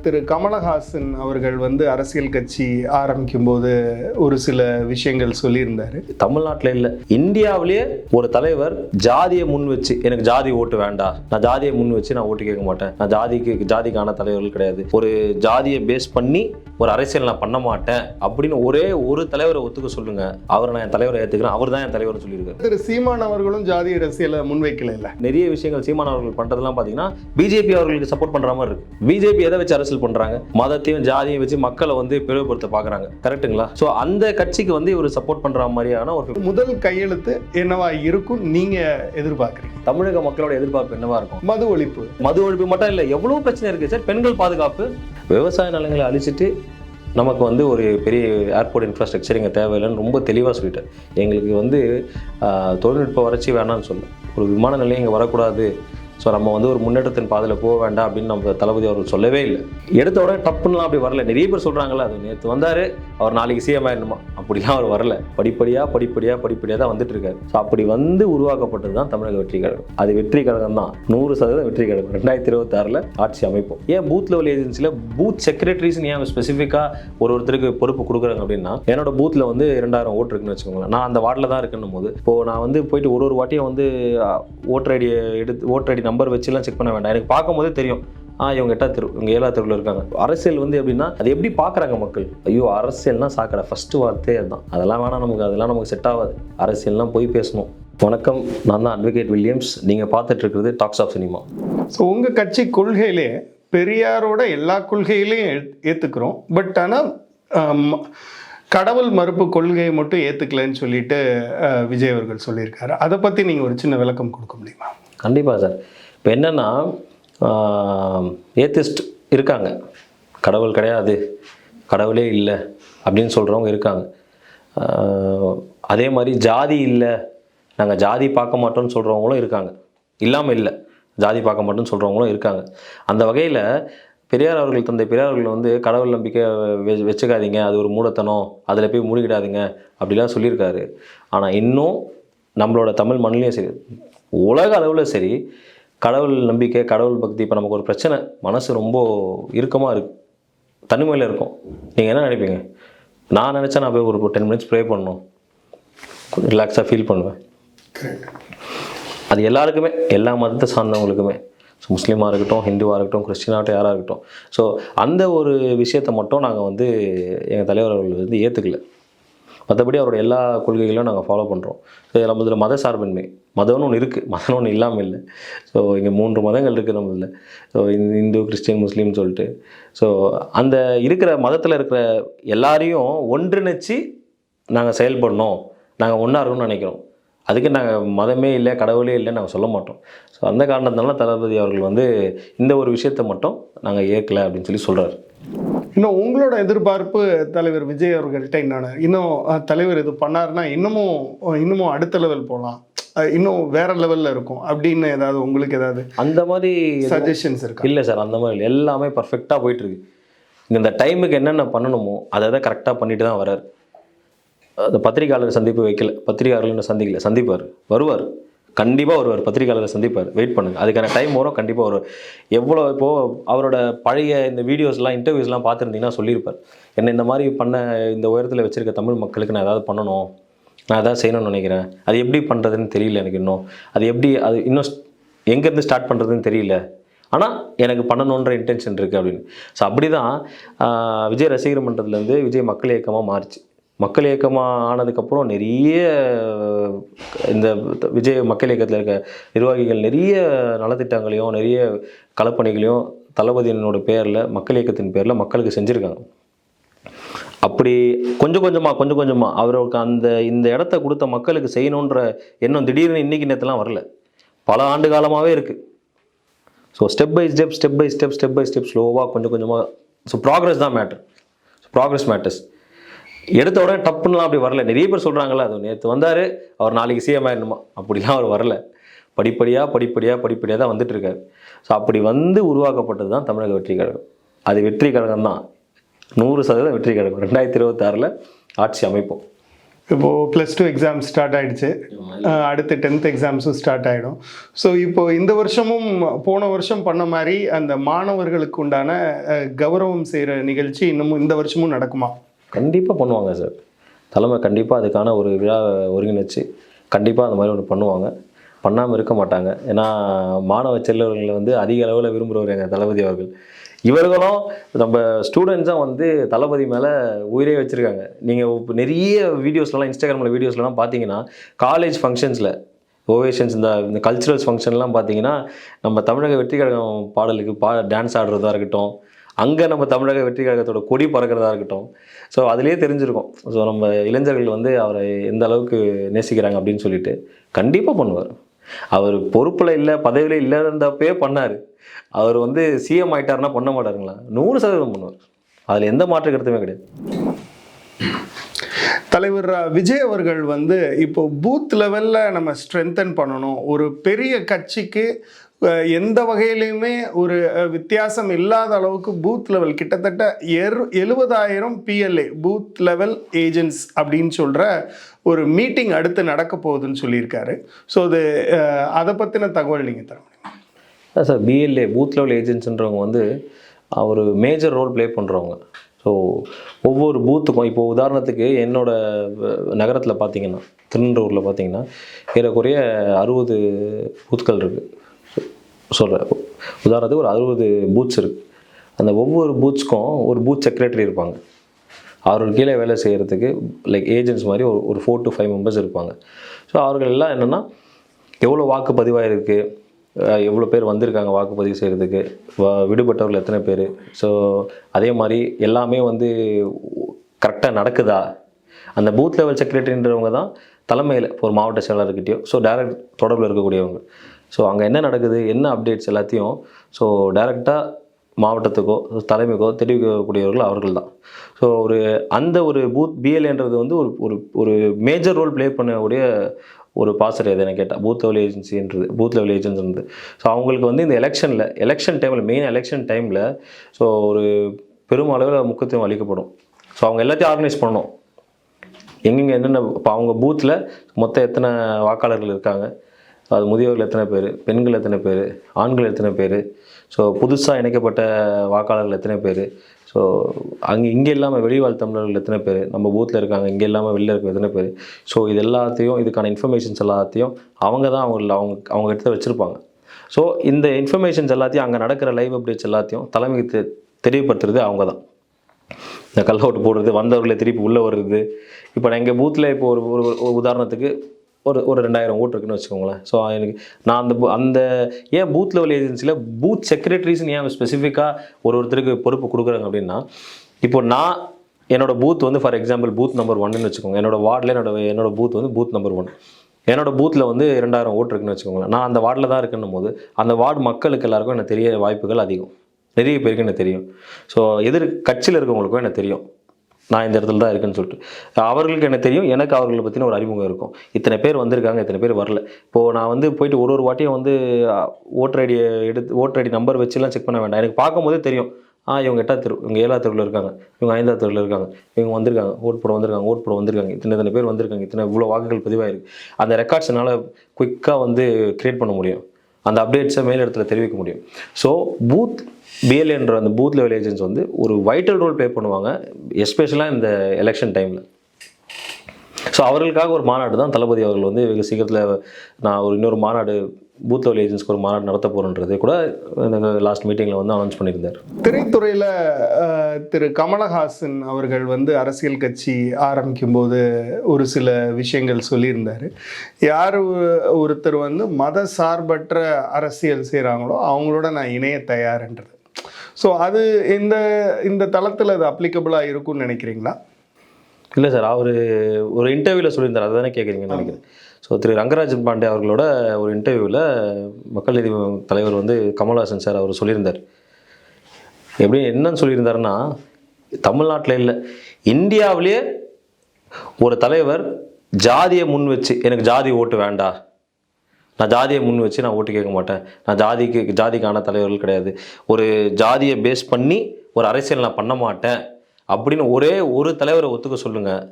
திரு கமலஹாசன் அவர்கள் வந்து அரசியல் கட்சி ஆரம்பிக்கும் போது ஒரு சில விஷயங்கள் சொல்லியிருந்தாரு. தமிழ்நாட்டில் இல்லை. இந்தியாவிலேயே ஒரு தலைவர் ஜாதியை முன் வச்சு எனக்கு ஜாதி ஓட்டு வேண்டாம் நான் ஜாதியை முன் வச்சு நான் ஓட்டு கேட்க மாட்டேன். நான் ஜாதிக்கு ஜாதிக்கான தலைவர்கள் கிடையாது. ஒரு ஜாதியை பேஸ் பண்ணி ஒரு அரசியல் நான் பண்ண மாட்டேன் அப்படின்னு ஒரே ஒரு தலைவரை ஒத்துக்க சொல்லுங்க. அவரை நான் என் தலைவரை ஏற்றுக்கிறேன் அவர் தான் என் தலைவர் சொல்லியிருக்காரு. திரு சீமான் அவர்களும் ஜாதி அரசியலை முன்வைக்கல இல்ல? நிறைய விஷயங்கள் சீமான் அவர்கள் பண்றதெல்லாம் பாத்தீங்கன்னா பிஜேபி அவர்களுக்கு சப்போர்ட் பண்ற மாதிரி இருக்கு. பிஜேபி எதை வச்சு அரசியல் பண்றாங்க. மதத்தையும் ஜாதியும் வச்சு மக்களை வந்து பிளவுபடுத்த பாக்குறாங்க. கரெக்ட்டுங்களா? ஸோ அந்த கட்சிக்கு வந்து இவர் சப்போர்ட் பண்ற மாதிரியான ஒரு முதல் கையெழுத்து என்னவா இருக்கும் நீங்க எதிர்பார்க்குறீங்க? தமிழக மக்களோட எதிர்பார்ப்பு என்னவா இருக்கும்? மது ஒழிப்பு. மது ஒழிப்பு மட்டும் இல்லை எவ்வளோ பிரச்சனை இருக்குது சார்? பெண்கள் பாதுகாப்பு விவசாய நிலங்களை அழிச்சிட்டு நமக்கு வந்து ஒரு பெரிய ஏர்போர்ட் இன்ஃப்ராஸ்ட்ரக்சர் இங்கே தேவையில்லைன்னு ரொம்ப தெளிவாக சொல்லிட்டார். எங்களுக்கு வந்து தொழில்நுட்ப வறட்சி வேணாம்னு சொல்ல ஒரு விமான நிலையம் இங்கே வரக்கூடாது. ஸோ நம்ம வந்து ஒரு முன்னேற்றத்தின் பாதையில் போக வேண்டாம் அப்படின்னு நம்ம தளபதி அவர்கள் சொல்லவே இல்லை. எடுத்த உடனே டப்புன்னுலாம் அப்படி வரல. நிறைய பேர் சொல்கிறாங்களா அது நேற்று வந்தார் அவர் நாளைக்கு சிஎம் ஆயிடணுமா அப்படிலாம் அவர் வரல. படிப்படியாக படிப்படியாக படிப்படியாக தான் வந்துட்டு இருக்காரு. ஸோ அப்படி வந்து உருவாக்கப்பட்டது தான் தமிழக வெற்றி கழகம். அது வெற்றி கழகம் தான். நூறு சதவீதம் வெற்றி கழகம். ரெண்டாயிரத்தி இருபத்தாறில் ஆட்சி அமைப்போம். ஏன் பூத் லெவல் ஏஜென்சியில் பூத் செக்ரட்டரிஸ் ஏன் ஸ்பெசிஃபிக்காக ஒரு ஒருத்தருக்கு பொறுப்பு கொடுக்குறாங்க அப்படின்னா என்னோட பூத்தில் வந்து இரண்டாயிரம் ஓட்டு இருக்குன்னு வச்சுக்கோங்களேன். நான் அந்த வார்டில் தான் இருக்குன்னும் போது இப்போது நான் வந்து போயிட்டு ஒரு ஒரு வாட்டியும் வந்து ஓட்டர் ஐடியை எடுத்து ஓட்டர் ஐடி நம்பர் வச்சுலாம் செக் பண்ண வேண்டாம். எனக்கு பார்க்கும்போதே தெரியும். ஆ இவங்க எட்டா தெரு இவங்க ஏழா தெருவில் இருக்காங்க. அரசியல் வந்து எப்படின்னா அது எப்படி பார்க்குறாங்க மக்கள்? ஐயோ அரசியல்னா சாக்கடை. ஃபர்ஸ்ட் வார்த்தையே அதுதான். அதெல்லாம் வேணாம் நமக்கு அதெல்லாம் நமக்கு செட் ஆகாது. அரசியல்லாம் போய் பேசணும். வணக்கம் நான் தான் அட்வொகேட் வில்லியம்ஸ். நீங்கள் பார்த்துட்டு இருக்கிறது டாக்ஸ் ஆஃப் சினிமா ஸோ உங்க கட்சி கொள்கையிலே பெரியாரோட எல்லா கொள்கையிலையும் ஏ- ஏத்துக்கிறோம். பட் ஆனால் கடவுள் மறுப்பு கொள்கையை மட்டும் ஏத்துக்கலைன்னு சொல்லிட்டு விஜய் அவர்கள் சொல்லியிருக்காரு. அதை பத்தி நீங்க ஒரு சின்ன விளக்கம் கொடுக்க முடியுமா? கண்டிப்பாக சார். இப்போ என்னென்னா ஏத்திஸ்ட் இருக்காங்க. கடவுள் கிடையாது கடவுளே இல்லை அப்படின்னு சொல்கிறவங்க இருக்காங்க. அதே மாதிரி ஜாதி இல்லை நாங்கள் ஜாதி பார்க்க மாட்டோம்னு சொல்கிறவங்களும் இருக்காங்க. இல்லாமல் இல்லை ஜாதி பார்க்க மாட்டோம்னு சொல்கிறவங்களும் இருக்காங்க. அந்த வகையில் பெரியார் அவர்கள் தந்தை பெரியார் அவர்கள் வந்து கடவுள் நம்பிக்கை வெ- வச்சுக்காதீங்க அது ஒரு மூடத்தனம் அதில் போய் மூடிக்கிடாதீங்க அப்படிலாம் சொல்லியிருக்காரு. ஆனால் இன்னும் நம்மளோட தமிழ் மண்ணிலையும் சரி உலக அளவில் சரி கடவுள் நம்பிக்கை கடவுள் பக்தி இப்போ நமக்கு ஒரு பிரச்சனை மனசு ரொம்ப இறுக்கமாக இருக்கு. தனிமையில் இருக்கும். நீங்கள் என்ன நினைப்பீங்க? நான் நினச்சா நான் போய் ஒரு டென் மினிட்ஸ் ப்ரே பண்ணணும். ரிலாக்ஸாக ஃபீல் பண்ணுவேன். அது எல்லாருக்குமே எல்லா மதத்தை சார்ந்தவங்களுக்குமே. ஸோ முஸ்லீமாக இருக்கட்டும் ஹிந்துவாக இருக்கட்டும் கிறிஸ்டினாகட்டும் யாராக இருக்கட்டும். ஸோ அந்த ஒரு விஷயத்தை மட்டும் நாங்கள் வந்து எங்கள் தலைவர் அவர்கள் வந்து ஏற்றுக்கல மற்றபடி அவரோட எல்லா கொள்கைகளையும் நாங்கள் ஃபாலோ பண்ணுறோம் ஸோ நம்மளதில் மத சார்பின்மை மதம்னு ஒன்று இருக்குது மதம்னு ஒன்று இல்லாமல் இல்லை. ஸோ இங்கே மூன்று மதங்கள் இருக்குது நம்ம இதில். ஸோ இந்து கிறிஸ்டின் முஸ்லீம்னு சொல்லிட்டு. ஸோ அந்த இருக்கிற மதத்தில் இருக்கிற எல்லாரையும் ஒன்றிணைச்சு நாங்கள் செயல்படணும். நாங்கள் ஒன்றா இருக்கணும்னு நினைக்கிறோம். அதுக்கு நாங்கள் மதமே இல்லை கடவுளே இல்லைன்னு நாங்கள் சொல்ல மாட்டோம். ஸோ அந்த காரணத்தினால தளபதி அவர்கள் வந்து இந்த ஒரு விஷயத்தை மட்டும் நாங்கள் ஏற்கலை அப்படின்னு சொல்லி சொல்கிறாரு இன்னும் உங்களோட எதிர்பார்ப்பு தலைவர் விஜய் அவர்கள்ட்ட என்னென்ன? இன்னும் தலைவர் இது பண்ணாருன்னா இன்னமும் இன்னமும் அடுத்த லெவல் போகலாம் இன்னும் வேற லெவல்ல இருக்கும். அப்படின்னு ஏதாவது உங்களுக்கு ஏதாவது அந்த மாதிரி சஜஷன்ஸ் இருக்கா? இல்லை சார் அந்த மாதிரி இல்லை. எல்லாமே பர்ஃபெக்டாக போயிட்டுருக்கு இந்த டைமுக்கு என்னென்ன பண்ணணுமோ அதை அதை கரெக்டாக பண்ணிட்டு தான் வரார் அந்த பத்திரிகையாளர் சந்திப்பு வைக்கல. பத்திரிகையாளர்னு சந்திக்கல. சந்திப்பார். வருவார். கண்டிப்பாக ஒருவர் பத்திரிகையாளரை சந்திப்பார். வெயிட் பண்ணுங்கள் அதுக்கான டைம் வரும். கண்டிப்பாக வருவார் எவ்வளோ இப்போது அவரோட பழைய இந்த வீடியோஸ்லாம் இன்டர்வியூஸ்லாம் பார்த்துருந்தீங்கன்னா சொல்லியிருப்பார். என்ன இந்த மாதிரி பண்ண இந்த உயரத்தில் வச்சுருக்க தமிழ் மக்களுக்கு நான் ஏதாவது பண்ணணும்? நான் ஏதாவது செய்யணும்னு நினைக்கிறேன். அது எப்படி பண்ணுறதுன்னு தெரியல எனக்கு இன்னும். அது எப்படி அது இன்னும் எங்கேருந்து ஸ்டார்ட் பண்ணுறதுன்னு தெரியல. ஆனால் எனக்கு பண்ணணுன்ற இன்டென்ஷன் இருக்குது அப்படின்னு. ஸோ அப்படி தான் விஜய் ரசிகர் மன்றத்துலேருந்து விஜய் மக்கள் இயக்கமாக மாறிச்சு. மக்கள் இயக்கமாக ஆனதுக்கப்புறம் நிறைய இந்த விஜய் மக்கள் இயக்கத்தில் இருக்க நிர்வாகிகள் நிறைய நலத்திட்டங்களையும் நிறைய களப்பணிகளையும் தளபதியினோட பேரில் மக்கள் இயக்கத்தின் பேரில் மக்களுக்கு செஞ்சுருக்காங்க. அப்படி கொஞ்சம் கொஞ்சமாக கொஞ்சம் கொஞ்சமாக அவருக்கு அந்த இந்த இடத்த கொடுத்த மக்களுக்கு செய்யணுன்ற எண்ணம் திடீர்னு இன்னைக்கு நேரத்துலாம் வரல. பல ஆண்டு காலமாகவே இருக்குது so step by step step by step step by step ஸ்லோவாக கொஞ்சம் கொஞ்சமாக ஸோ ப்ராக்ரஸ் தான் மேட்டர் ப்ராக்ரஸ் மேட்டர்ஸ் எடுத்த உடனே டப்புன்னுலாம் அப்படி வரல. நிறைய பேர் சொல்கிறாங்களா அது நேற்று வந்தார் அவர் நாளைக்கு சிஎம் ஆயிடணுமா? அப்படிலாம் அவர் வரல. படிப்படியாக படிப்படியாக படிப்படியாக தான் வந்துட்டு இருக்காரு. ஸோ அப்படி வந்து உருவாக்கப்பட்டது தான் தமிழக வெற்றி கழகம். அது வெற்றி கழகம் தான். நூறு சதவீதம் வெற்றி கழகம். ரெண்டாயிரத்தி இருபத்தாறில் ஆட்சி அமைப்போம். இப்போது ப்ளஸ் டூ எக்ஸாம் ஸ்டார்ட் ஆயிடுச்சு. அஹ் அடுத்து டென்த் எக்ஸாம்ஸும் ஸ்டார்ட் ஆகிடும் ஸோ இப்போ இந்த வருஷமும் போன வருஷம் பண்ண மாதிரி அந்த மாணவர்களுக்கு உண்டான கௌரவம் செய்கிற நிகழ்ச்சி இன்னமும் இந்த வருஷமும் நடக்குமா? கண்டிப்பாக பண்ணுவாங்க சார் தலைமை கண்டிப்பாக அதுக்கான ஒரு விழா ஒருங்கிணைச்சு கண்டிப்பாக அந்த மாதிரி ஒன்று பண்ணுவாங்க. பண்ணாமல் இருக்க மாட்டாங்க. ஏன்னா மாணவ செல்லவர்களை வந்து அதிக அளவில் விரும்புகிறவர் எங்கள் தளபதி அவர்கள். இவர்களும் நம்ம ஸ்டூடெண்ட்ஸாக வந்து தளபதி மேலே உயிரே வச்சுருக்காங்க. நீங்கள் இப்போ நிறைய வீடியோஸ்லாம் இன்ஸ்டாகிராமில் வீடியோஸ்லாம் பார்த்தீங்கன்னா காலேஜ் ஃபங்க்ஷன்ஸில் ஓவேஷன்ஸ் இந்த இந்த கல்ச்சுரல்ஸ் ஃபங்க்ஷன்லாம் பார்த்தீங்கன்னா நம்ம தமிழக வெற்றி கழகம் பாடலுக்கு பா டான்ஸ் ஆடுறதா இருக்கட்டும் அங்கே நம்ம தமிழக வெற்றி கழகத்தோட கொடி பறக்கிறதா இருக்கட்டும். ஸோ அதுலேயே தெரிஞ்சிருக்கும். ஸோ நம்ம இளைஞர்கள் வந்து அவரை எந்த அளவுக்கு நேசிக்கிறாங்க அப்படின்னு சொல்லிட்டு கண்டிப்பாக பண்ணுவார். அவர் பொறுப்பில் இல்லை பதவியில் இல்லை இருந்தப்பே பண்ணார். அவர் வந்து சிஎம் ஆயிட்டாருன்னா பண்ண மாட்டாருங்களா? நூறு சதவீதம் பண்ணுவார். அதில் எந்த மாற்று கருத்துமே கிடையாது. தலைவர் விஜய் அவர்கள் வந்து இப்போ பூத் லெவலில் நம்ம ஸ்ட்ரென்தன் பண்ணணும். ஒரு பெரிய கட்சிக்கு எந்த வகையிலையுமே ஒரு வித்தியாசம் இல்லாத அளவுக்கு பூத் லெவல் கிட்டத்தட்ட எரு எழுபதாயிரம் பிஎல்ஏ பூத் லெவல் ஏஜென்ட்ஸ் அப்படின்னு சொல்கிற ஒரு மீட்டிங் அடுத்து நடக்க போகுதுன்னு சொல்லியிருக்காரு. ஸோ அது அதை பற்றின தகவல் நீங்கள் தர முடியுமா? சார் பிஎல்ஏ பூத் லெவல் ஏஜென்ட்ஸ்ன்றவங்க வந்து ஒரு மேஜர் ரோல் ப்ளே பண்ணுறவங்க ஸோ ஒவ்வொரு பூத்துக்கும் இப்போ உதாரணத்துக்கு என்னோட நகரத்தில் பார்த்தீங்கன்னா திருநெல்வேலியில் பார்த்தீங்கன்னா ஏறக்குறைய அறுபது பூத்கள் இருக்குது சொல்கிறேன் உதாரணத்துக்கு ஒரு அறுபது பூத்ஸ் இருக்குது அந்த ஒவ்வொரு பூத்ஸ்க்கும் ஒரு பூத் செக்ரட்டரி இருப்பாங்க. அவர்கள் கீழே வேலை செய்கிறதுக்கு லைக் ஏஜென்ட்ஸ் மாதிரி ஒரு ஒரு ஃபோர் டு ஃபைவ் மெம்பர்ஸ் இருப்பாங்க. ஸோ அவர்கள் எல்லாம் என்னென்னா எவ்வளோ வாக்குப்பதிவாயிருக்கு எவ்வளோ பேர் வந்திருக்காங்க வாக்குப்பதிவு செய்கிறதுக்கு விடுபட்டவர்கள் எத்தனை பேர்? ஸோ அதே மாதிரி எல்லாமே வந்து கரெக்டாக நடக்குதா? அந்த பூத் லெவல் செக்ரட்டரின்றவங்க தான் தலைமையில் ஒரு மாவட்ட செயலாளர்கிட்டயோ ஸோ டைரக்ட் தொடர்பில் இருக்கக்கூடியவங்க. ஸோ அங்கே என்ன நடக்குது? என்ன அப்டேட்ஸ் எல்லாத்தையும் ஸோ டைரெக்டாக மாவட்டத்துக்கோ தலைமைக்கோ தெரிவிக்கக்கூடியவர்கள் அவர்கள் தான் ஸோ ஒரு அந்த ஒரு பூத் பிஎல்ஏன்றது வந்து ஒரு ஒரு ஒரு மேஜர் ரோல் ப்ளே பண்ணக்கூடிய ஒரு பாசர் எது என்ன கேட்டால் பூத் லெவல் ஏஜென்சின்றது பூத் லெவல் ஏஜென்சின்றது ஸோ அவங்களுக்கு வந்து இந்த எலெக்ஷனில் எலெக்ஷன் டைமில் மெயின் எலெக்ஷன் டைமில் ஸோ ஒரு பெரும் அளவில் முக்கியத்துவம் அளிக்கப்படும். ஸோ அவங்க எல்லாத்தையும் ஆர்கனைஸ் பண்ணணும். எங்கெங்கே என்னென்ன இப்போ அவங்க பூத்தில் மொத்தம் எத்தனை வாக்காளர்கள் இருக்காங்க? அது முதியோர்கள் எத்தனை பேர்? பெண்கள் எத்தனை பேர்? ஆண்கள் எத்தனை பேர்? ஸோ புதுசாக இணைக்கப்பட்ட வாக்காளர்கள் எத்தனை பேர்? ஸோ அங்கே இங்கே இல்லாமல் வெளிவாழ் தமிழர்கள் எத்தனை பேர்? நம்ம பூத்தில் இருக்காங்க இங்கே இல்லாமல் வெளியில் இருக்க எத்தனை பேர்? ஸோ இது எல்லாத்தையும் இதுக்கான இன்ஃபர்மேஷன்ஸ் எல்லாத்தையும் அவங்க தான் அவங்க அவங்க அவங்க எடுத்து வச்சுருப்பாங்க. ஸோ இந்த இன்ஃபர்மேஷன்ஸ் எல்லாத்தையும் அங்கே நடக்கிற லைவ் அப்டேட்ஸ் எல்லாத்தையும் தலைமைக்கு தெ- தெரியப்படுத்துறது அவங்க தான். இந்த கல் அவுட் போடுறது வந்தவர்களை திருப்பி உள்ளே வர்றது. இப்போ நான் எங்கள் பூத்தில் இப்போ ஒரு ஒரு உதாரணத்துக்கு ஒரு ஒரு ரெண்டாயிரம் ஓட்டு இருக்குன்னு வச்சுக்கோங்களேன். ஸோ எனக்கு நான் அந்த அந்த ஏன் பூத் லெவல் ஏஜென்சியில் பூத் செக்ரட்டரிஸ்ன்னு ஏன் ஸ்பெசிஃபிக்காக ஒரு ஒருத்தருக்கு பொறுப்பு கொடுக்குறாங்க அப்படின்னா இப்போ நான் என்னோடய பூத் வந்து ஃபார் எக்ஸாம்பிள் பூத் நம்பர் ஒன்னு வச்சுக்கோங்க. என்னோடய வார்டில் என்னோட என்னோட பூத் வந்து பூத் நம்பர் ஒன் என்னோடய பூத்தில் வந்து ரெண்டாயிரம் ஓட்டு இருக்குன்னு வச்சுக்கோங்களேன். நான் அந்த வார்டில் தான் இருக்குன்னும் போது அந்த வார்டு மக்களுக்கு எல்லாருக்கும் எனக்கு தெரிய வாய்ப்புகள் அதிகம். நிறைய பேருக்கு எனக்கு தெரியும். ஸோ எதிர் கட்சியில் இருக்கவங்களுக்கும் எனக்கு தெரியும். நான் இந்த இடத்துல தான் இருக்குன்னு சொல்லிட்டு. அவர்களுக்கு எனக்கு தெரியும் எனக்கு அவர்களை பற்றின ஒரு அறிமுகம் இருக்கும். இத்தனை பேர் வந்திருக்காங்க இத்தனை பேர் வரல. இப்போது நான் வந்து போயிட்டு ஒரு ஒரு வாட்டியும் வந்து ஓட்டர் ஐடியை எடுத்து ஓட்டர் ஐடி நம்பர் வச்சுலாம் செக் பண்ண வேண்டாம். எனக்கு பார்க்கும்போதே தெரியும். ஆ இவங்க எட்டாவது தெரு இவங்க ஏழாவது தெருவில் இருக்காங்க. இவங்க ஐந்தாவது தெருவில் இருக்காங்க. இவங்க வந்திருக்காங்க ஓட் போட வந்திருக்காங்க ஓட் போட வந்திருக்காங்க. இத்தனை இத்தனை பேர் வந்திருக்காங்க. இத்தனை இவ்வளோ வாக்குகள் பதிவாயிருக்கு. அந்த ரெக்கார்ட்ஸ் என்னால் குயிக்காக வந்து க்ரியேட் பண்ண முடியும். அந்த அப்டேட்ஸை மேல் இடத்துல தெரிவிக்க முடியும். ஸோ பூத் பிஎல்ஏன்ற அந்த பூத் லெவல் ஏஜென்ட்ஸ் வந்து ஒரு வைட்டல் ரோல் ப்ளே பண்ணுவாங்க எஸ்பெஷலாக இந்த எலெக்ஷன் டைமில் ஸோ அவர்களுக்காக ஒரு மாநாடு தான் தளபதி அவர்கள் வந்து வெகு சீக்கிரத்தில் நான் ஒரு இன்னொரு மாநாடு பூத் லெவல் ஏஜென்ட்ஸ்க்கு ஒரு மாநாடு நடத்த போகிறேன்றது கூட லாஸ்ட் மீட்டிங்கில் வந்து அனௌன்ஸ் பண்ணியிருந்தார். திரைத்துறையில் திரு கமலஹாசன் அவர்கள் வந்து அரசியல் கட்சி ஆரம்பிக்கும் போது ஒரு சில விஷயங்கள் சொல்லியிருந்தார். யார் ஒருத்தர் வந்து மத சார்பற்ற அரசியல் செய்கிறாங்களோ அவங்களோட நான் இணைய தயார்ன்றது. ஸோ அது இந்த இந்த தளத்தில் அது அப்ளிகபிளாக இருக்கும்னு நினைக்கிறீங்களா? இல்லை சார் அவர் ஒரு இன்டர்வியூவில் சொல்லியிருந்தார் அதை தானே கேட்குறீங்கன்னு நினைக்கிறேன். ஸோ திரு ரங்கராஜன் பாண்டே அவர்களோட ஒரு இன்டர்வியூவில் மக்கள் நீதி தலைவர் வந்து கமல்ஹாசன் சார் அவர் சொல்லியிருந்தார். எப்படி என்னன்னு சொல்லியிருந்தாருன்னா தமிழ்நாட்டில் இல்லை இந்தியாவிலேயே ஒரு தலைவர் ஜாதியை முன் வச்சு எனக்கு ஜாதி ஓட்டு வேண்டாம் நான் ஜாதியை முன் வச்சு நான் ஓட்டு கேட்க மாட்டேன். நான் ஜாதிக்கு ஜாதிக்கான தலைவர்கள் கிடையாது. ஒரு ஜாதியை பேஸ் பண்ணி ஒரு அரசியல் நான் பண்ண மாட்டேன். அப்படின்னு ஒரே ஒரு தலைவரை ஒத்துக்க சொல்லுங்க.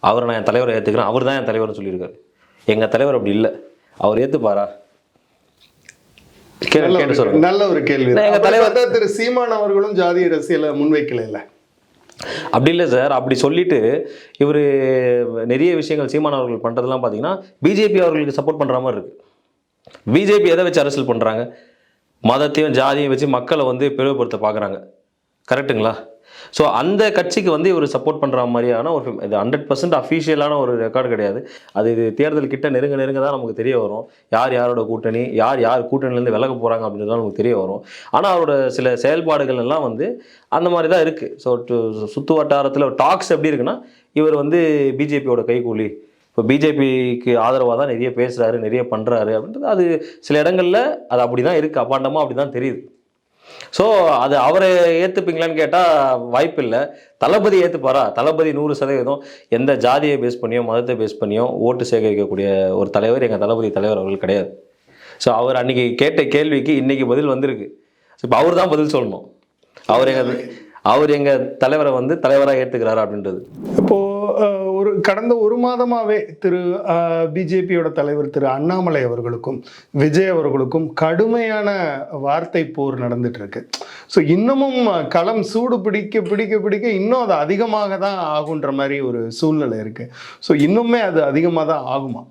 அவரை நான் என் தலைவரை ஏற்றுக்கிறேன் அவர் தான் என் தலைவர்னு சொல்லியிருக்காரு. எங்கள் தலைவர் அப்படி இல்லை. அவர் ஏற்றுப்பாரா நல்ல ஒரு- கேள்வி. எங்க தலைவர் திரு சீமான் அவர்களும் ஜாதி அரசியலை முன்வைக்கல இல்ல. அப்படி இல்லை சார் அப்படி சொல்லிட்டு இவர் நிறைய விஷயங்கள் சீமான் அவர்கள் பண்ணுறதெல்லாம் பார்த்தீங்கன்னா பிஜேபி அவர்களுக்கு சப்போர்ட் பண்ணுற மாதிரி இருக்குது பிஜேபி எதை வச்சு அரசியல் பண்ணுறாங்க மதத்தையும் ஜாதியும் வச்சு மக்களை வந்து பிளவுபடுத்த பார்க்குறாங்க கரெக்ட்டுங்களா ஸோ அந்த கட்சிக்கு வந்து இவர் சப்போர்ட் பண்ணுற மாதிரியான ஒரு இது ஹண்ட்ரட் பர்சன்ட் அஃபீஷியலான ஒரு ரெக்கார்டு கிடையாது. அது இது தேர்தல் கிட்ட நெருங்க நெருங்க தான் நமக்கு தெரிய வரும். யார் யாரோட கூட்டணி யார் யார் கூட்டணிலேருந்து விலக போகிறாங்க அப்படின்றதுலாம் நமக்கு தெரிய வரும். ஆனால் அவரோட சில செயல்பாடுகள் எல்லாம் வந்து அந்த மாதிரி தான் இருக்குது ஸோ சுற்று வட்டாரத்தில் டாக்ஸ் எப்படி இருக்குன்னா இவர் வந்து பிஜேபியோட கைக்கூலி இப்போ பிஜேபிக்கு ஆதரவாக தான் நிறைய பேசுகிறாரு நிறைய பண்ணுறாரு அப்படின்றது அது சில இடங்களில் அது அப்படி தான் இருக்குது அப்பாண்டமாக அப்படி தான் தெரியுது. ஸோ அது அவரை ஏற்றுப்பீங்களான்னு கேட்டால் வாய்ப்பு இல்லை தளபதி ஏற்றுப்பாரா தளபதி நூறு சதவீதம் எந்த ஜாதியை பேஸ் பண்ணியோ மதத்தை பேஸ் பண்ணியோ ஓட்டு சேகரிக்கக்கூடிய ஒரு தலைவர் எங்கள் தளபதி தலைவர் அவர்கள் கிடையாது. ஸோ அவர் அன்றைக்கி கேட்ட கேள்விக்கு இன்னைக்கு பதில் வந்திருக்கு. இப்போ அவர் தான் பதில் சொல்லணும். அவர் எங்கள் அவர் எங்கள் தலைவரை வந்து தலைவராக ஏற்றுக்கிறாரு அப்படின்றது. இப்போ ஒரு கடந்த ஒரு மாதமாவே திரு பிஜேபியோட தலைவர் திரு அண்ணாமலை அவர்களுக்கும் விஜய் அவர்களுக்கும் கடுமையான வார்த்தை போர் நடந்துட்டு இருக்கு ஸோ இன்னமும் களம் சூடு பிடிக்க பிடிக்க பிடிக்க இன்னும் அது அதிகமாக தான் ஆகுன்ற மாதிரி ஒரு சூழ்நிலை இருக்கு. ஸோ இன்னுமே அது அதிகமாக தான் ஆகுமா?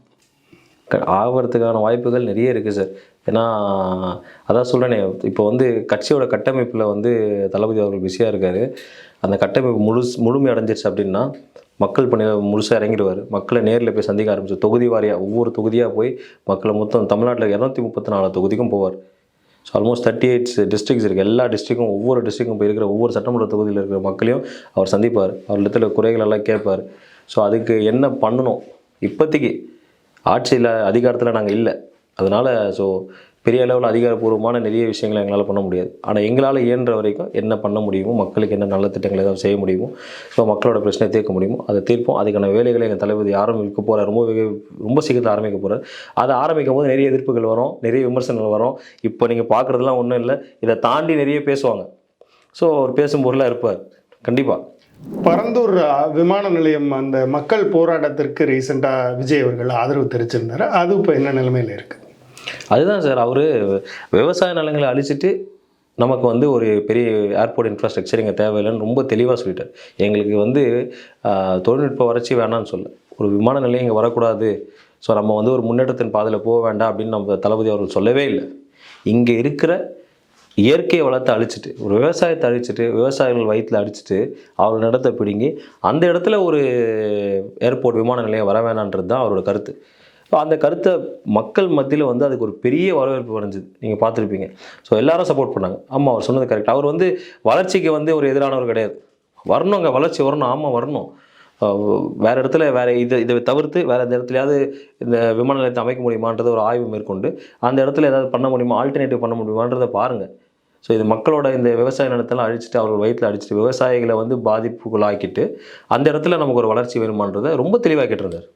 ஆகிறதுக்கான வாய்ப்புகள் நிறைய இருக்குது சார். ஏன்னா அதான் சொல்கிறேனே இப்போ வந்து கட்சியோட கட்டமைப்பில் வந்து தளபதி அவர்கள் பிஸியாக இருக்கார். அந்த கட்டமைப்பு முழு முழுமை அடைஞ்சிருச்சு அப்படின்னா மக்கள் பணி முழுசாக இறங்கிடுவார். மக்களை நேரில் போய் சந்திக்க ஆரம்பிச்சு தொகுதி வாரியாக ஒவ்வொரு தொகுதியாக போய் மக்களை மொத்தம் தமிழ்நாட்டில் இரநூத்தி முப்பத்தி நாலு தொகுதிக்கும் போவார். So almost thirty eights districts இருக்குது எல்லா டிஸ்ட்ரிக்கும் ஒவ்வொரு டிஸ்ட்ரிக்கும் போய் இருக்கிற ஒவ்வொரு சட்டமன்ற தொகுதியில் இருக்கிற மக்களையும் அவர் சந்திப்பார். அவரிடத்துல குறைகள் எல்லாம் கேட்பார். ஸோ அதுக்கு என்ன பண்ணணும்? இப்போதைக்கு ஆட்சியில் அதிகாரத்தில் நாங்கள் இல்லை. அதனால் ஸோ பெரிய அளவில் அதிகாரப்பூர்வமான நிறைய விஷயங்களை எங்களால் பண்ண முடியாது. ஆனால் எங்களால் இயன்ற வரைக்கும் என்ன பண்ண முடியுமோ மக்களுக்கு என்ன நல்ல திட்டங்கள் ஏதாவது செய்ய முடியுமோ ஸோ மக்களோட பிரச்சனையை தீர்க்க முடியுமோ அதை தீர்ப்போம். அதுக்கான வேலைகளை எங்கள் தளபதி ஆரம்பிக்க போகிறார் ரொம்ப ரொம்ப சீக்கிரத்தில் ஆரம்பிக்க போகிறார் அதை ஆரம்பிக்கும் போது நிறைய எதிர்ப்புகள் வரும் நிறைய விமர்சனங்கள் வரும். இப்போ நீங்கள் பார்க்குறதுலாம் ஒன்றும் இல்லை. இதை தாண்டி நிறைய பேசுவாங்க. ஸோ அவர் பேசும் பொருளாக இருப்பார். கண்டிப்பாக பரந்தூர் விமான நிலையம் அந்த மக்கள் போராட்டத்திற்கு ரீசெண்டாக விஜய் அவர்கள் ஆதரவு தெரிவிச்சிருந்தார். அது இப்போ என்ன நிலைமையில் இருக்குது அதுதான் சார். அவர் விவசாய நிலங்களை அழிச்சிட்டு நமக்கு வந்து ஒரு பெரிய ஏர்போர்ட் இன்ஃப்ராஸ்ட்ரக்சர் இங்கே தேவையில்லைன்னு ரொம்ப தெளிவாக சொல்லிட்டார். எங்களுக்கு வந்து தொழில்நுட்ப வறட்சி வேணாம்னு சொல்ல ஒரு விமான நிலையம் இங்கே வரக்கூடாது. ஸோ நம்ம வந்து ஒரு முன்னேற்றத்தின் பாதையில் போக வேண்டாம் அப்படின்னு நம்ம தளபதி அவர்கள் சொல்லவே இல்லை. இங்கே இருக்கிற இயற்கை வளத்தை அழிச்சிட்டு ஒரு விவசாயத்தை அழிச்சிட்டு விவசாயிகள் வயிற்றில் அடிச்சிட்டு அவர் நடத்த பிடுங்கி அந்த இடத்துல ஒரு ஏர்போர்ட் விமான நிலையம் வர வேணான்றது தான் அவரோட கருத்து. ஸோ அந்த கருத்தை மக்கள் மத்தியில் வந்து அதுக்கு ஒரு பெரிய வரவேற்பு வரைஞ்சிது நீங்கள் பார்த்துருப்பீங்க. ஸோ எல்லாரும் சப்போர்ட் பண்ணாங்க. ஆமாம் அவர் சொன்னது கரெக்ட் அவர் வந்து வளர்ச்சிக்கு வந்து ஒரு எதிரானவர் கிடையாது. வரணுங்க வளர்ச்சி வரணும். ஆமாம் வரணும். வேறு இடத்துல வேறு இதை இதை தவிர்த்து வேறு எந்த இடத்துலையாவது இந்த விமான நிலையத்தை அமைக்க முடியுமான்றதை ஒரு ஆய்வு மேற்கொண்டு அந்த இடத்துல ஏதாவது பண்ண முடியுமா? ஆல்டர்னேட்டிவ் பண்ண முடியுமான்றதை பாருங்கள் ஸோ இது மக்களோட இந்த விவசாய நிலத்தெல்லாம் அழிச்சிட்டு அவர்கள் வயிற்றில் அடிச்சிட்டு விவசாயிகளை வந்து பாதிப்புக்குள்ளாக்கிட்டு அந்த இடத்துல நமக்கு ஒரு வளர்ச்சி வேணுமான்றதை ரொம்ப தெளிவாக கேட்டிருந்தார்.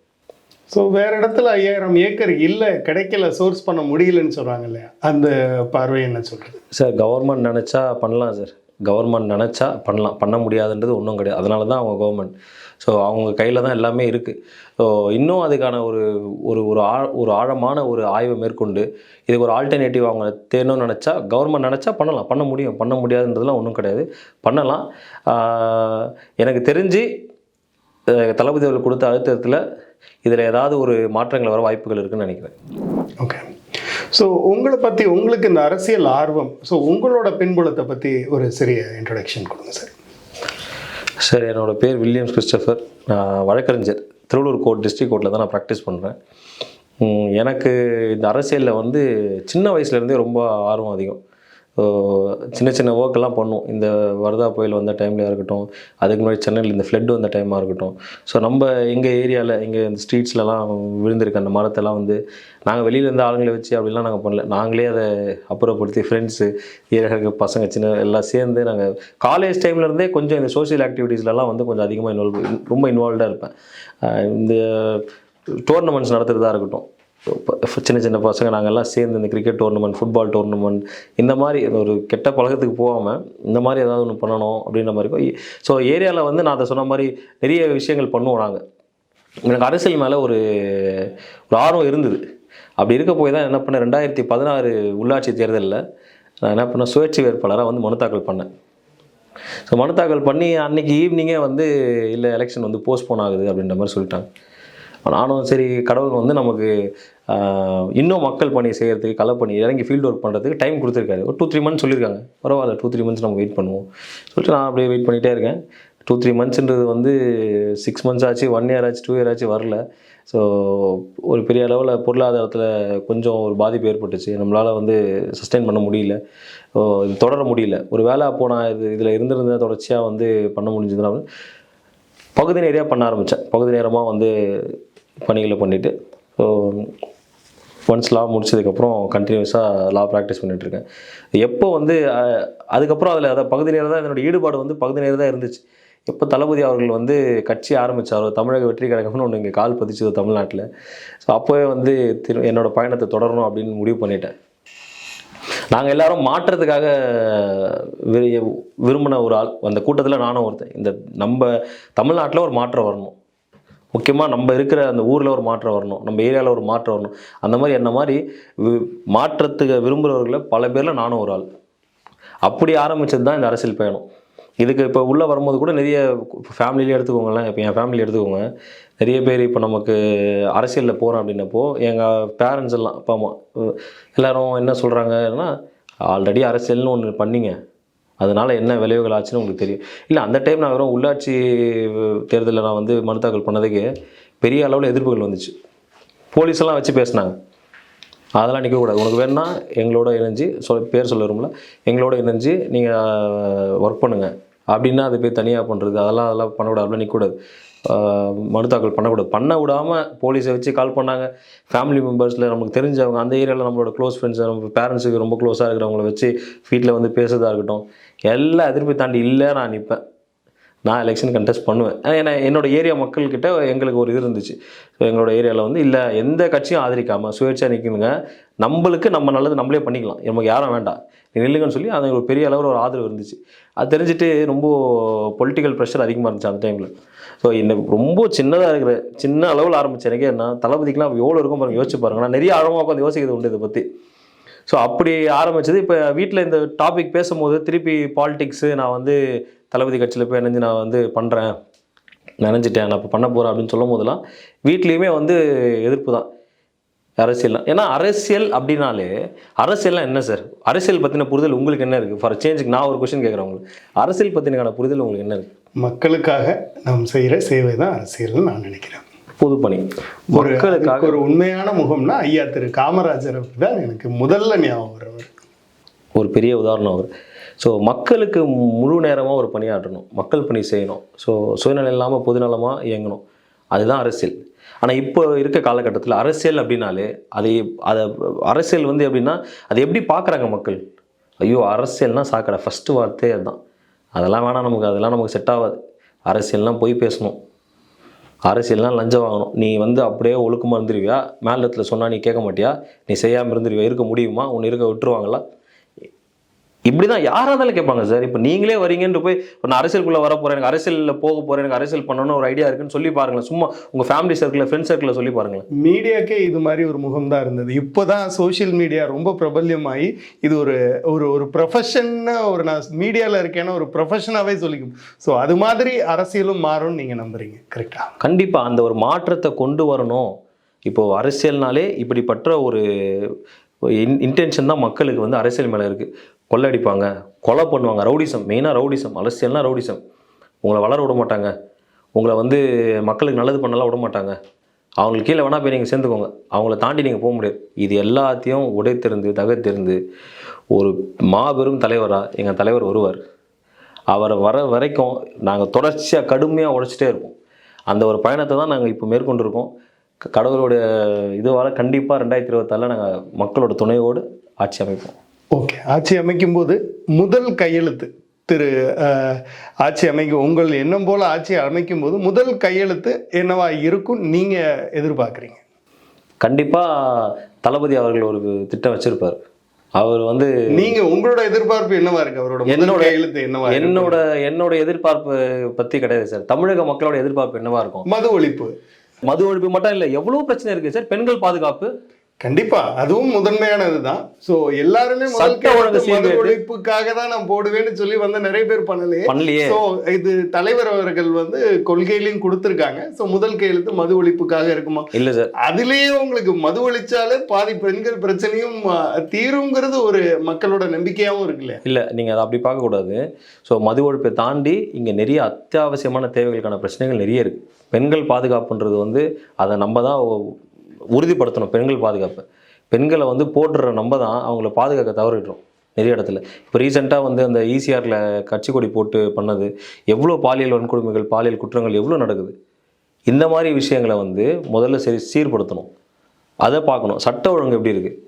ஸோ வேற இடத்துல ஐயாயிரம் ஏக்கர் இல்லை கிடைக்கல சோர்ஸ் பண்ண முடியலன்னு சொல்றாங்க இல்லையா? அந்த பார்வை என்ன சொல்றது? சார் கவர்மெண்ட் நினச்சா பண்ணலாம் சார் கவர்மெண்ட் நினச்சா பண்ணலாம். பண்ண முடியாதுன்றது ஒன்றும் கிடையாது. அதனால தான் அவங்க கவர்மெண்ட் ஸோ அவங்க கையில் தான் எல்லாமே இருக்குது ஸோ இன்னும் அதுக்கான ஒரு ஒரு ஒரு ஆ ஒரு ஆழமான ஒரு ஆய்வை மேற்கொண்டு இதுக்கு ஒரு ஆல்டர்னேட்டிவ் அவங்க தேணும்னு நினச்சா கவர்மெண்ட் நினச்சா பண்ணலாம். பண்ண முடியும். பண்ண முடியாதுன்றதுலாம் ஒன்றும் கிடையாது. பண்ணலாம். எனக்கு தெரிஞ்சு தளபதி அவர்கள் கொடுத்த அழுத்தத்தில் இதில் ஏதாவது ஒரு மாற்றங்கள் வர வாய்ப்புகள் இருக்குன்னு நினைக்கிறேன். ஓகே ஸோ உங்களை பற்றி உங்களுக்கு இந்த அரசியல் ஆர்வம் ஸோ உங்களோட பின்புலத்தை பற்றி ஒரு சிறிய இன்ட்ரடக்ஷன் கொடுங்க சார் சார் என்னோட பேர் வில்லியம்ஸ் கிறிஸ்டபர். நான் வழக்கறிஞர். திருவள்ளூர் கோர்ட் டிஸ்ட்ரிக்ட் கோர்ட்டில் தான் நான் ப்ராக்டிஸ் பண்ணுறேன் எனக்கு இந்த அரசியலில் வந்து சின்ன வயசுலேருந்தே ரொம்ப ஆர்வம் அதிகம். சின்ன சின்ன ஒர்க்கெல்லாம் பண்ணுவோம் இந்த வரதா புயல் வந்த டைம்லையாக இருக்கட்டும் அதுக்கு முன்னாடி சென்னையில் இந்த ஃப்ளட் வந்த டைமாக இருக்கட்டும். ஸோ நம்ம எங்கள் ஏரியாவில் இங்கே இந்த ஸ்ட்ரீட்ஸ்லலாம் விழுந்திருக்க அந்த மரத்தெல்லாம் வந்து நாங்கள் வெளியிலேருந்து ஆளுங்களை வச்சு அப்படிலாம் நாங்கள் பண்ணல. நாங்களே அதை அப்புறப்படுத்தி ஃப்ரெண்ட்ஸு ஏரியாவுக்கு பசங்க சின்ன எல்லாம் சேர்ந்து நாங்கள் காலேஜ் டைம்லேருந்தே கொஞ்சம் இந்த சோஷியல் ஆக்டிவிட்டீஸ்லலாம் வந்து கொஞ்சம் அதிகமாக இன்வால்வ் ரொம்ப இன்வால்வ்டாக இருப்பேன். இந்த டோர்னமெண்ட்ஸ் நடத்துகிறதா இருக்கட்டும். சின்ன சின்ன பசங்க நாங்கள்லாம் சேர்ந்து இந்த கிரிக்கெட் டோர்னமெண்ட் ஃபுட்பால் டோர்னமெண்ட் இந்த மாதிரி ஒரு கெட்ட பழக்கத்துக்கு போகாமல் இந்த மாதிரி ஏதாவது ஒன்று பண்ணணும் அப்படின்ற மாதிரி ஸோ ஏரியாவில் வந்து நான் அதை சொன்ன மாதிரி நிறைய விஷயங்கள் பண்ணுவோம் நாங்கள் எனக்கு அரசியல் மேலே ஒரு ஒரு ஆர்வம் இருந்தது. அப்படி இருக்க போய் தான் என்ன பண்ணேன் ரெண்டாயிரத்தி பதினாறு உள்ளாட்சி தேர்தலில் நான் என்ன பண்ணேன் சுயேட்சை வேட்பாளராக வந்து மனு தாக்கல் பண்ணேன். ஸோ மனு தாக்கல் பண்ணி அன்றைக்கி ஈவினிங்கே வந்து இல்லை எலெக்ஷன் வந்து போஸ்ட்போன் ஆகுது அப்படின்ற மாதிரி சொல்லிட்டாங்க. நானும் சரி கடவுள் வந்து நமக்கு இன்னும் மக்கள் பணி செய்கிறதுக்கு களப்பணி இறங்கி ஃபீல்டு ஒர்க் பண்ணுறதுக்கு டைம் கொடுத்துருக்காரு. ஒரு டூ த்ரீ மந்த்ஸ் சொல்லியிருக்காங்க. பரவாயில்ல டூ த்ரீ மந்த்ஸ் நம்ம வெயிட் பண்ணுவோம். சொல்லிட்டு நான் அப்படியே வெயிட் பண்ணிகிட்டே இருக்கேன். டூ த்ரீ மந்த்ஸ்ன்றது வந்து சிக்ஸ் மந்த்ஸ் ஆச்சு ஒன் இயர் ஆச்சு டூ இயர் ஆச்சு வரல. ஸோ ஒரு பெரிய அளவில் பொருளாதாரத்தில் கொஞ்சம் ஒரு பாதிப்பு ஏற்பட்டுச்சு. நம்மளால் வந்து சஸ்டெயின் பண்ண முடியல. இது தொடர முடியல. ஒரு வேலை அப்போ நான் இது இதில் இருந்திருந்தேன் தொடர்ச்சியாக வந்து பண்ண முடிஞ்சதுனா பகுதி நேரையாக பண்ண ஆரம்பித்தேன் பகுதி நேரமாக வந்து பணிகளை பண்ணிவிட்டு ஸோ ஒன்ஸ் லா முடிச்சதுக்கப்புறம் கண்டினியூஸாக லா ப்ராக்டிஸ் பண்ணிகிட்ருக்கேன் எப்போ வந்து அதுக்கப்புறம் அதில் அதை பகுதி நேரம் தான் என்னோடய ஈடுபாடு வந்து பகுதி நேரம் தான் இருந்துச்சு. எப்போ தளபதி அவர்கள் வந்து கட்சி ஆரம்பித்தாரோ தமிழக வெற்றி கழகம்னு ஒன்று இங்கே கால் பதிச்சது தமிழ்நாட்டில். ஸோ அப்போவே வந்து திரு என்னோட பயணத்தை தொடரணும் அப்படின்னு முடிவு பண்ணிட்டேன். நாங்கள் எல்லாரும் மாற்றத்துக்காக விரும்பின ஒரு ஆள். அந்த கூட்டத்தில் நானும் ஒருத்தன். இந்த நம்ம தமிழ்நாட்டில் ஒரு மாற்றம் வரணும். முக்கியமாக நம்ம இருக்கிற அந்த ஊரில் ஒரு மாற்றம் வரணும் நம்ம ஏரியாவில் ஒரு மாற்றம் வரணும். அந்த மாதிரி என்ன மாதிரி வி- மாற்றத்துக்கு விரும்புகிறவர்களை பல பேரில் நானும் ஒரு ஆள். அப்படி ஆரம்பிச்சது தான் இந்த அரசியல் பயணம். இதுக்கு இப்போ உள்ளே வரும்போது கூட நிறைய ஃபேமிலியிலே எடுத்துக்கோங்களேன். இப்போ என் ஃபேமிலி எடுத்துக்கோங்க. நிறைய பேர் இப்போ நமக்கு அரசியலில் போகிறோம் அப்படின்னப்போ எங்கள் பேரண்ட்ஸ் எல்லாம் அப்பா அம்மா எல்லோரும் என்ன சொல்கிறாங்கன்னா ஆல்ரெடி அரசியல்னு ஒன்று பண்ணீங்க. அதனால் என்ன விளைவுகள் ஆச்சுன்னு உங்களுக்கு தெரியும். இல்லை அந்த டைம் நான் வெறும் உள்ளாட்சி தேர்தலில் நான் வந்து மனு தாக்கல் பண்ணதுக்கு பெரிய அளவில் எதிர்ப்புகள் வந்துச்சு. போலீஸ் எல்லாம் வச்சு பேசினாங்க. அதெல்லாம் நிற்கக்கூடாது உனக்கு வேணும்னா எங்களோட இணைஞ்சு சொல் பேர் சொல்ல எங்களோட இணைஞ்சு நீங்கள் ஒர்க் பண்ணுங்கள் அப்படின்னா அது போய் தனியாக பண்ணுறது அதெல்லாம் அதெல்லாம் பண்ணக்கூடாது அப்படிலாம் நிற்கக்கூடாது மனு தாக்கல் பண்ணக்கூடாது. பண்ண விடாமல் போலீஸை வச்சு கால் பண்ணாங்க. ஃபேமிலி மெம்பர்ஸில் நமக்கு தெரிஞ்சவங்க அந்த ஏரியாவில் நம்மளோட க்ளோஸ் ஃப்ரெண்ட்ஸ் நம்ம பேரண்ட்ஸுக்கு ரொம்ப க்ளோஸாக இருக்கிறவங்கள வச்சு வீட்டில் வந்து பேசுறதா இருக்கட்டும் எல்லா எதிர்ப்பை தாண்டி இல்லை நான் நிற்பேன் நான் எலெக்ஷன் கண்டெஸ்ட் பண்ணுவேன். ஏன்னா என்னோட ஏரியா மக்கள்கிட்ட எங்களுக்கு ஒரு இது இருந்துச்சு. ஸோ எங்களோட ஏரியாவில் வந்து இல்லை எந்த கட்சியும் ஆதரிக்காமல் சுயேட்சா நிற்கணுங்க நம்மளுக்கு நம்ம நல்லது நம்மளே பண்ணிக்கலாம். நமக்கு யாரும் வேண்டாம். நீ நில்லுங்கன்னு சொல்லி அது ஒரு பெரிய அளவில் ஒரு ஆதரவு இருந்துச்சு. அது தெரிஞ்சுட்டு ரொம்ப பொலிட்டிக்கல் ப்ரெஷர் அதிகமாக இருந்துச்சு அந்த டைமில் ஸோ இந்த ரொம்ப சின்னதாக இருக்கிற சின்ன அளவில் ஆரம்பிச்ச எனக்கு என்ன தளபதிக்கெலாம் எவ்வளோ இருக்கும் பாருங்க யோசிச்சு பாருங்க. நான் நிறைய ஆழமாக உட்காந்து யோசிக்கிறது உண்டு இதை பற்றி ஸோ அப்படி ஆரம்பிச்சது. இப்போ வீட்டில் இந்த டாபிக் பேசும்போது திருப்பி பாலிடிக்ஸு நான் வந்து தளபதி கட்சியில் போய் இணைஞ்சு நான் வந்து பண்ணுறேன் நினைஞ்சிட்டேன். நான் இப்போ பண்ண போகிறேன் அப்படின்னு சொல்லும் போதெல்லாம் வீட்லேயுமே வந்து எதிர்ப்பு தான். அரசியல்லாம் ஏன்னா அரசியல் அப்படின்னாலே அரசியல்லாம் என்ன சார் அரசியல் பற்றின புரிதல் உங்களுக்கு என்ன இருக்குது ஃபார் சேஞ்சுக்கு நான் ஒரு கொஷின் கேட்குறேன் உங்களுக்கு. அரசியல் பற்றினக்கான புரிதல் உங்களுக்கு என்ன இருக்குது மக்களுக்காக நாம் செய்கிற சேவை தான் அரசியல்னு நான் நினைக்கிறேன். பொது பணி ஒரு மக்களுக்காக ஒரு உண்மையான முகம்னா ஐயா திரு காமராஜர் தான் எனக்கு முதல்ல ஞாபகம் வரவர் ஒரு பெரிய உதாரணம் அவர். ஸோ மக்களுக்கு முழு நேரமாக ஒரு பணியாற்றணும் மக்கள் பணி செய்யணும். ஸோ சுயநலம் இல்லாமல் பொதுநலமாக இயங்கணும். அதுதான் அரசியல். ஆனால் இப்போ இருக்க காலகட்டத்தில் அரசியல் அப்படின்னாலே அதை அதை அரசியல் வந்து எப்படின்னா அதை எப்படி பார்க்குறாங்க மக்கள்? ஐயோ அரசியல்னா சாக்கடை. ஃபஸ்ட்டு வார்த்தையே அதுதான். அதெல்லாம் வேணாம் நமக்கு. அதெல்லாம் நமக்கு செட் ஆகாது. அரசியல்னால் போய் பேசணும். அரசியல்லாம் லஞ்சம் வாங்கணும். நீ வந்து அப்படியே ஒழுக்கமாக இருந்துருவியா? மேலிடத்தில் சொன்னால் நீ கேட்க மாட்டியா? நீ செய்யாமல் இருந்துருவியா? இருக்க முடியுமா? உன்னை இருக்க விட்டுருவாங்களா? இப்படி தான் யாராக இருந்தாலும் கேட்பாங்க சார்? இப்போ நீங்களே வரீங்கன்னு போய் இப்போ நான் அரசியலுக்குள்ளே வர போகிறேன் எனக்கு அரசியலில் போக போகிறேன் எனக்கு அரசியல் பண்ணணும்னு ஒரு ஐடியா இருக்குன்னு சொல்லி பாருங்களேன். சும்மா உங்கள் ஃபேமிலி சர்க்கிளில் ஃப்ரெண்ட்ஸ் சர்க்கிளில் சொல்லி பாருங்களேன். மீடியாக்கே இது மாதிரி ஒரு முகம் தான் இருந்தது. இப்போ தான் சோஷியல் மீடியா ரொம்ப பிரபல்யமாகி இது ஒரு ஒரு ஒரு ப்ரொஃபஷன்னு ஒரு நான் மீடியாவில் இருக்கேன்னா ஒரு ப்ரொஃபஷனாகவே சொல்லிக்கும். ஸோ அது மாதிரி அரசியலும் மாறும்னு நீங்கள் நம்புறீங்க கரெக்டா கண்டிப்பாக அந்த ஒரு மாற்றத்தை கொண்டு வரணும். இப்போது அரசியல்னாலே இப்படிப்பட்ட ஒரு இன் இன்டென்ஷன் தான் மக்களுக்கு வந்து அரசியல் மேலே இருக்குது கொள்ளடிப்பாங்க கொலை பண்ணுவாங்க. ரவுடிசம் மெயினாக ரவுடிசம் அரசியல்னா ரவுடிசம். உங்களை வளர விட மாட்டாங்க. உங்களை வந்து மக்களுக்கு நல்லது பண்ணலாம் விட மாட்டாங்க. அவங்களுக்கு கீழே வேணால் போய் நீங்கள் சேர்ந்துக்கோங்க. அவங்கள தாண்டி நீங்கள் போக முடியாது. இது எல்லாத்தையும் உடைத்திருந்து தகர்த்திருந்து ஒரு மாபெரும் தலைவராக எங்கள் தலைவர் வருவார் அவர் வர வரைக்கும் நாங்கள் தொடர்ச்சியாக கடுமையாக உழைச்சிட்டே இருப்போம். அந்த ஒரு பயணத்தை தான் நாங்கள் இப்போ மேற்கொண்டிருக்கோம். கடவுளோட இதுவால் கண்டிப்பாக ரெண்டாயிரத்தி இருபத்தாறில் நாங்கள் மக்களோட துணையோடு ஆட்சி அமைப்போம். ஓகே. ஆட்சி அமைக்கும் போது முதல் கையெழுத்து. திரு ஆட்சி அமைக்கும் உங்கள் எண்ணம் போல ஆட்சி அமைக்கும் போது முதல் கையெழுத்து என்னவா இருக்கும் நீங்க எதிர்பார்க்குறீங்க? கண்டிப்பாக தளபதி அவர்கள் ஒரு திட்டம் வச்சிருப்பார். அவர் வந்து நீங்க உங்களோட எதிர்பார்ப்பு என்னவா இருக்கு? அவரோட என்னோட- கையெழுத்து என்னவா? என்னோட என்னோட எதிர்பார்ப்பு பற்றி கிடையாது சார். தமிழக மக்களோட எதிர்பார்ப்பு என்னவா இருக்கும்? மது ஒழிப்பு. மது ஒழிப்பு மட்டும் இல்லை எவ்வளவு பிரச்சனை இருக்கு சார்? பெண்கள் பாதுகாப்பு கண்டிப்பா. அதுவும் முதன்மையானதுதான். சோ எல்லாருமே முதல். ஒழிப்புக்காக தான் நான் போடுவேன்னு சொல்லி வந்து நிறைய பேர் பண்ணலையே. பண்ணலையே. சோ இது தலைவர் அவர்கள் வந்து கொள்கையிலையும் கொடுத்திருக்காங்க. சோ முதல் கையெழுத்து மது ஒழிப்புக்காக இருக்குமா? இல்ல சார். அதுலயே உங்களுக்கு மது ஒழிச்சாலே பாதி பெண்கள் பிரச்சனையும் தீருங்கிறது ஒரு மக்களோட நம்பிக்கையாவும் இருக்குல்ல. இல்லை நீங்கள் அதை அப்படி பார்க்கக்கூடாது ஸோ மது ஒழிப்பை தாண்டி இங்கே நிறைய அத்தியாவசியமான தேவைகளுக்கான பிரச்சனைகள் நிறைய இருக்குது பெண்கள் பாதுகாப்புன்றது வந்து அதை நம்ம தான் உறுதிப்படுத்தணும் பெண்கள் பாதுகாப்பு. பெண்களை வந்து போட்டுற நம்ம தான் அவங்கள பாதுகாக்க தவறிடுறோம் நிறைய இடத்துல. இப்போ ரீசெண்டாக வந்து அந்த ஈசிஆரில் கட்சி கொடி போட்டு பண்ணது எவ்வளோ பாலியல் வன்கொடுமைகள் பாலியல் குற்றங்கள் எவ்வளோ நடக்குது? இந்த மாதிரி விஷயங்களை வந்து முதல்ல சரி சீர்படுத்தணும். அதை பார்க்கணும். சட்ட ஒழுங்கு எப்படி இருக்குது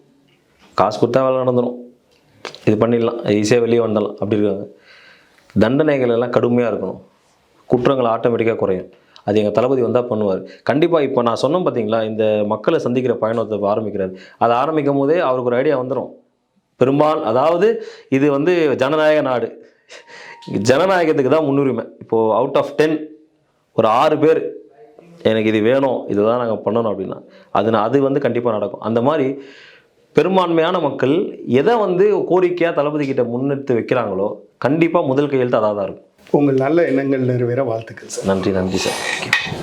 காசு கொடுத்தா வேலை நடந்துடும் இது பண்ணிடலாம். ஈஸியாக வெளியே வந்துடலாம். அப்படி இருக்காங்க. தண்டனைகள் எல்லாம் கடுமையாக இருக்கணும். குற்றங்கள் ஆட்டோமேட்டிக்காக குறையும். அது எங்கள் தளபதி வந்தால் பண்ணுவார். கண்டிப்பாக இப்போ நான் சொன்னேன் பார்த்தீங்களா இந்த மக்களை சந்திக்கிற பயணத்தை ஆரம்பிக்கிறார். அதை ஆரம்பிக்கும் போதே அவருக்கு ஒரு ஐடியா வந்துடும் பெரும்பால் அதாவது இது வந்து ஜனநாயக நாடு. ஜனநாயகத்துக்கு தான் முன்னுரிமை. இப்போது அவுட் ஆஃப் டென் ஒரு ஆறு பேர் எனக்கு இது வேணும் இதுதான் நாங்கள் பண்ணணும் அப்படின்னா அது நான் அது வந்து கண்டிப்பாக நடக்கும். அந்த மாதிரி பெரும்பான்மையான மக்கள் எதை வந்து கோரிக்கையாக தளபதி கிட்ட முன்னெடுத்து வைக்கிறாங்களோ கண்டிப்பாக முதல் கையெழுத்து அதாக தான் இருக்கும். உங்கள் நல்ல எண்ணங்கள் நிறைவேற வாழ்த்துக்கள் சார். நன்றி நன்றி சார்.